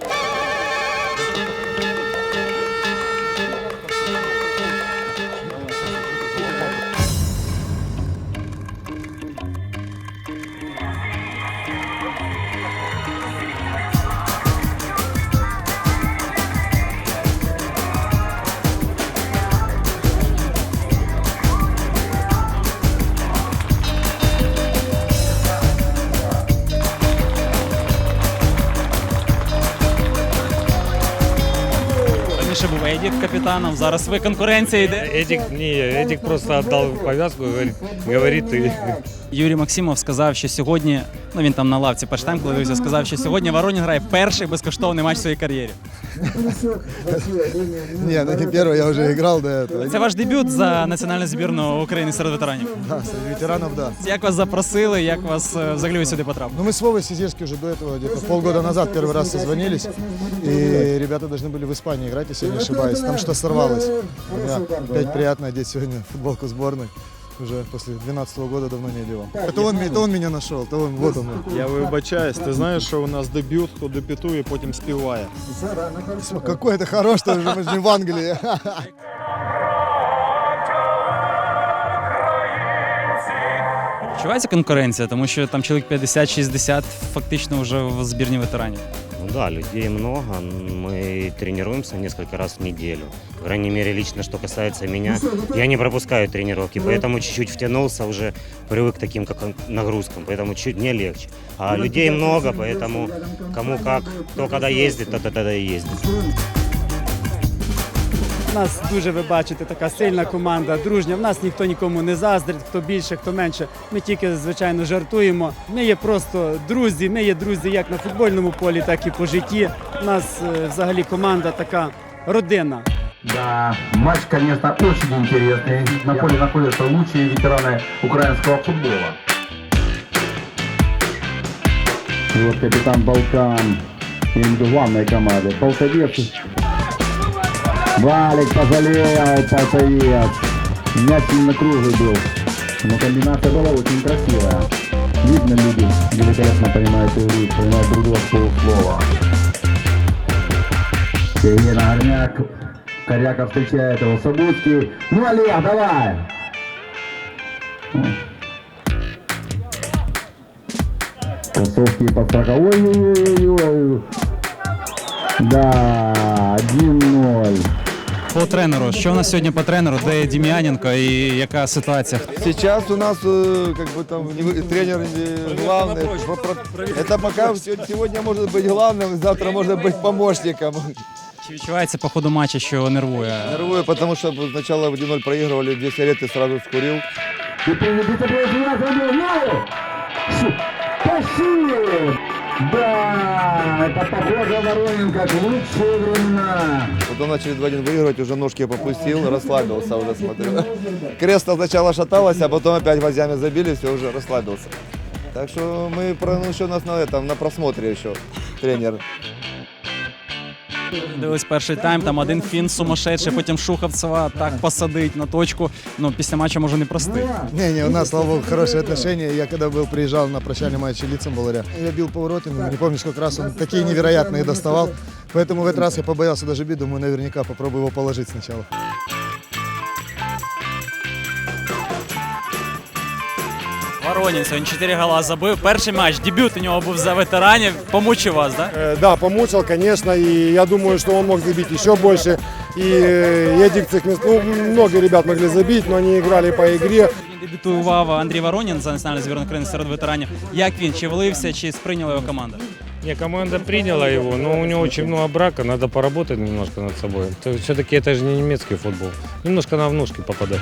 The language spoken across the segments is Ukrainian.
Yeah. Едік капітаном, зараз ви конкуренція йде. Эдик, не, Эдик просто отдал повязку и говорит, говорит ты. Юрій Максимов сказав, що сьогодні, ну він там на лавці перштайм, коли дивився, сказав, що сьогодні Воронін грає перший безкоштовний матч в своїй кар'єрі. Не, ну не первый, я уже играл до этого. Це ваш дебют за національну збірну України серед ветеранів. Да, среди ветеранов, да. Як вас запросили, як вас е, взагалі ви сюди потрапили? Ну мы с Вовой Сизерски уже до этого, где-то полгода назад первый раз созвонились, и ребята должны были в Испании играть, если я не ошибаюсь. Там что сорвалось. У меня опять приятно одеть сегодня футболку сборной. Уже после 12 года давно не одевал. Это он, это он меня нашел, это он, вот он. Я вибачаюсь, ти знаєш, що у нас дебют, хто дебютує, потім співає. Какой это хороший, что уже мы же не в Англии. Відчувається конкуренція, тому що там чоловік 50-60 фактично вже в збірні ветеранів. Ну да, людей много. Мы тренируемся несколько раз в неделю. По крайней мере, лично, что касается меня, я не пропускаю тренировки, поэтому чуть-чуть втянулся, уже привык к таким как нагрузкам, поэтому чуть мне легче. А людей много, поэтому кому как, кто когда ездит, тот тогда и ездит. У нас дуже ви бачите така сильна команда, дружня. В нас ніхто нікому не заздрить, хто більше, хто менше. Ми тільки звичайно жартуємо. Ми є просто друзі. Ми є друзі як на футбольному полі, так і по житті. У нас е, взагалі команда така родина. Да, матч, конечно, очень интересный. На поле находятся лучшие ветераны украинского футбола. И вот капитан Балкан, я имею в виду главной команды, Полтавец. Валик пожалел, Полтавец. Мяч именно круглый был. Но комбинация была очень красивая. Видно, люди великолепно понимают игру, понимают друг друга полуслова. Сергей Нагорняк. Коряков встречает его. Сабутский. Ну, Олег, давай! Косовский по. Ой-ой-ой. Да, 1-0. По тренеру, що у нас сьогодні по тренеру, де Дім'яненко і яка ситуація? Сейчас у нас э, как бы там не вы- тренер не главный. Про- про- Это пока се- сегодня может быть главным, завтра может быть помощником. Чи відчувається по ходу матчу, що нервує? Нервую, потому что сначала 1-0 проигрывали, две сигареты сразу скурил. Теперь биться будет 12 Ну! Шу- Тащи! Да, Это похоже Воронин как лучшие времена. Потом начали 2-1 выигрывать, уже ножки попустил, расслабился уже, смотрю. Кресло сначала шаталось, а потом опять гвоздями забили, все, уже расслабился. Так что мы, ну, еще нас на этом, на просмотре еще тренер. Дивились перший тайм, там один фін сумасшедший, потім Шуховцева так посадить на точку. Ну, після матчу може не простий. Не, не, у нас, слава богу, хорошие отношения. Я когда был, приезжал на прощальный матч лицом Баларя, я бил поворотами, не помню, сколько раз он такие невероятные доставал. Поэтому в этот раз я побоялся даже бить, думаю, наверняка попробую его положить сначала. Воронін сьогодні 4 гола забив. Перший матч, дебют у нього був за ветеранів. Помучив вас, так? Э, Да, помучил, конечно, и я думаю, что он мог забить еще больше. И э, Эдик Цехмес, ну, много ребят могли забить, но они играли по игре. Він дебютував Андрій Воронін за національну збірну України серед ветеранів. Як він? Чи влився, чи сприйняла його команда? Не, команда приняла его, но у него очень много брака, надо поработать немножко над собой. Все-таки это же не немецкий футбол. Немножко на внушки попадать.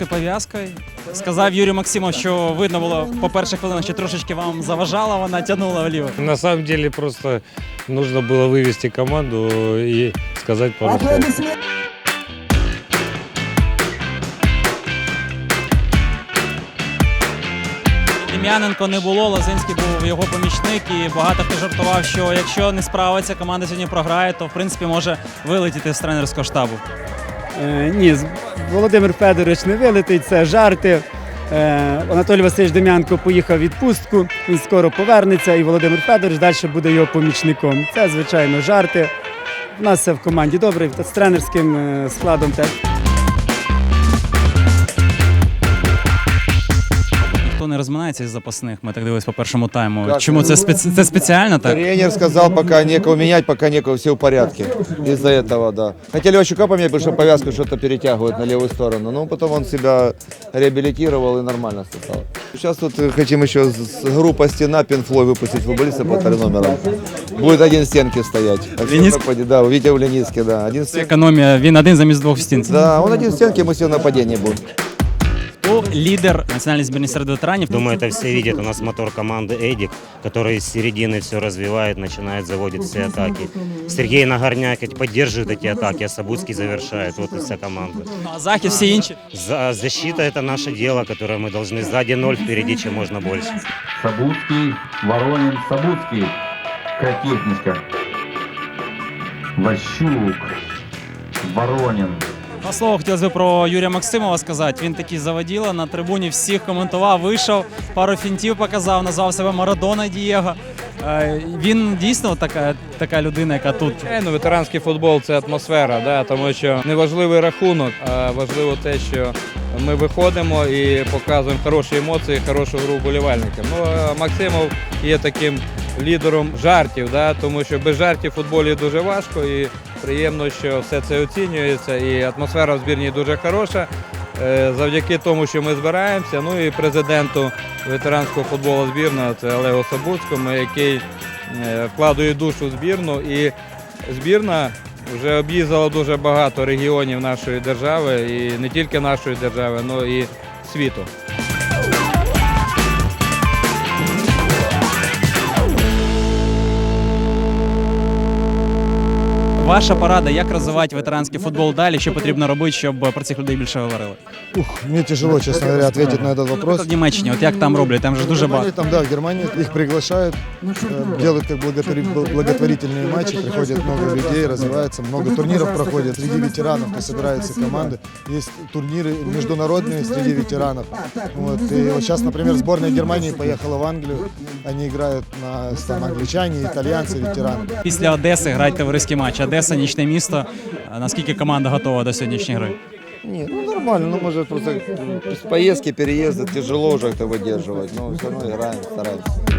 Капітанською пов'язкою. Сказав Юрій Максимов, що видно було по перших хвилинах, що трошечки вам заважала, вона тягнула вліво. На самом деле просто нужно было вывести команду и сказать пару слов. Дем'яненко не було, Лозинський був його помічник, і багато хто жартував, що якщо не справиться, команда сьогодні програє, то в принципі може вилетіти з тренерського штабу. Е, ні, з- Володимир Федорович не вилетить, це жарти. Е, Анатолій Васильович Дем'янко поїхав в відпустку, він скоро повернеться, і Володимир Федорович далі буде його помічником. Це, звичайно, жарти. У нас все в команді добре, з тренерським е, складом теж. не розминається із запасних. Ми так дивились по першому тайму. Так. Чому це спеці... це спеціально так? Тренер сказал, пока некого менять, пока некого, все в порядке. Из-за этого, да. Хотели Ващука поменять, потому что повязку что-то перетягивает на левую сторону. Но потом он себя реабилитировал и нормально стал. Сейчас тут э, хотим еще с с группа «Стена» Пинфлой выпустить футболиста по вторым номерам. Будет один в стенке стоять. А все Леницкий? в нападе- Да, Витя в Леницке, да. Один в Це стенке. економія. Він один замість двох в стінці. Да, он один в стенке, мы все в нападении будем. Хто лідер національної збірної серед ветеранів? Думаю, это все видят. У нас мотор команды Эдик, который с середины все развивает, начинает заводить все атаки. Сергей Нагорняк поддерживает эти атаки, а Сабуцкий завершает. Вот и вся команда. Ну, а захист всі інші. За защита это наше дело, которое мы должны сзади ноль, впереди чем можно больше. Сабуцкий, Воронин, Сабуцкий. Кракетничка. Ващук. Воронин. Два слова хотілося б про Юрія Максимова сказати. Він такий заводіла на трибуні, всіх коментував, вийшов, пару фінтів показав, назвав себе Марадона Дієго. Е, Він дійсно така, така людина, яка тут. Звичайно, ветеранський футбол це атмосфера, да, тому що не важливий рахунок, а важливо те, що ми виходимо і показуємо хороші емоції, хорошу гру вболівальникам. Ну, Максимов є таким лідером жартів, да, тому що без жартів в футболі дуже важко і приємно, що все це оцінюється. І атмосфера в збірні дуже хороша. Е, Завдяки тому, що ми збираємося, ну і президенту ветеранського футболу збірної, це Олегу Сабуцькому, який е, вкладує душу в збірну. І збірна вже об'їздила дуже багато регіонів нашої держави, і не тільки нашої держави, але і світу. Ваша порада, як розвивати ветеранський футбол далі, що потрібно робити, щоб про цих людей більше говорили? Ух, мне тяжело, честно говоря, ответить на этот вопрос. Наприклад, в Німеччині, от як там роблять, там же дуже Германии, багато. Там, да, в Германии их приглашают, э, делают как благотвори- бл- благотворительные матчи, приходит много людей, развивается, много турниров проходит. Среди ветеранов, то собираются команды. Есть турниры международные среди ветеранов. Вот, и вот сейчас, например, сборная Германии поехала в Англию, они играют на там, англичане, итальянцы, ветераны. Після Одеси грають товариський матч. Одеса, Одеса, нічне місто. Наскільки команда готова до сьогоднішньої гри? Ні, ну нормально, ну може просто без поїздки, переїзди, тяжело вже це видержувати. Ну все одно граємо, стараємося.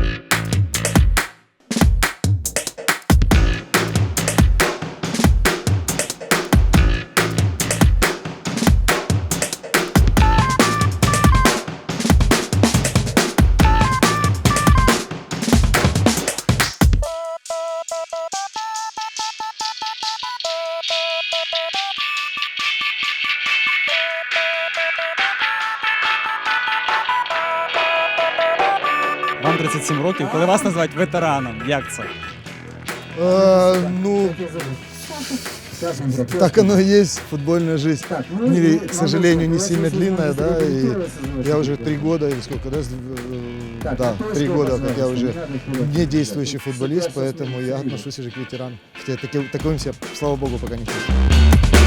27 років, коли вас називають ветераном. Як це? Э, ну, так оно и есть, футбольная жизнь. Не, к сожалению, не сильно длинная, да, и я уже три года, или сколько, да, э, да, три года, как я уже не действующий футболист, поэтому я отношусь уже к ветеранам. Хотя таким таковым себя, слава богу, пока не чувствую.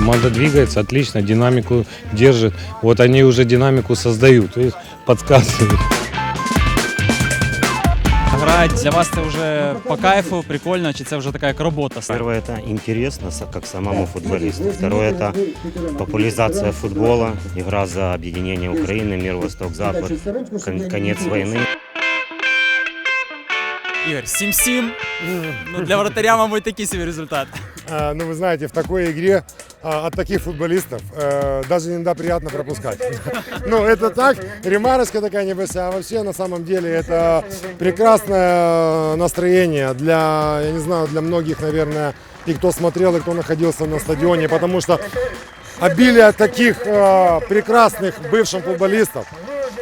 Команда двигается отлично, динамику держит. Вот они уже динамику создают, то есть подсказывают. Грають для вас це вже по кайфу, прикольно, чи це вже така як робота? стала? Первое это интересно, са- как самому футболисту. Второе это популяризация футбола, игра за объединение Украины, мир Восток-Запад, кон- конец войны. Ігор, 7-7. Ну, для вратаря, мабуть, такий собі результат. Ну, вы знаете, в такой игре а, от таких футболистов даже иногда приятно пропускать. Ну, это так, ремарочка такая небольшая, а вообще, на самом деле, это прекрасное настроение для, я не знаю, для многих, наверное, и кто смотрел, и кто находился на стадионе, потому что обилие таких э, прекрасных бывших футболистов,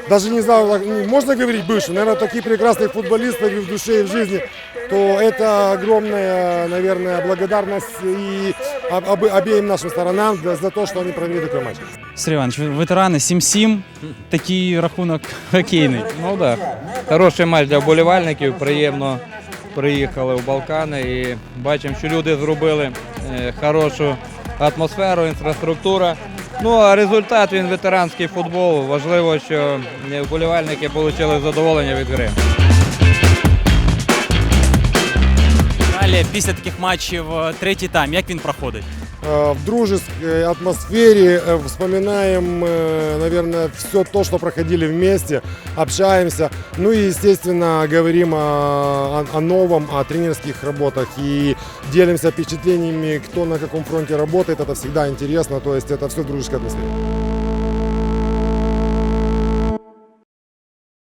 даже не знаю, так, ну, можно говорить бывшим, наверное, таких прекрасных футболистов и в душе, и в жизни, то это огромная, наверное, благодарность и об- об- обеим нашим сторонам за- за то, что они провели такой матч. Сергій Іванович, ви- ветерани 7-7, такий рахунок хокейний. Ну так. Да. Хороший матч для вболівальників. Приємно приїхали в Балкани і бачимо, що люди зробили е, хорошу атмосферу, інфраструктура. Ну а результат він ветеранський футбол. Важливо, що вболівальники отримали задоволення від гри. Далі, після таких матчів, е, третій тайм, як він проходить? Э, В дружеской атмосфере э, вспоминаем, э, наверное, все то, что проходили вместе, общаемся. Ну и, естественно, говорим о, о- о новом, о тренерских работах и делимся впечатлениями, кто на каком фронте работает. Это всегда интересно, то есть это все в дружеской атмосфере.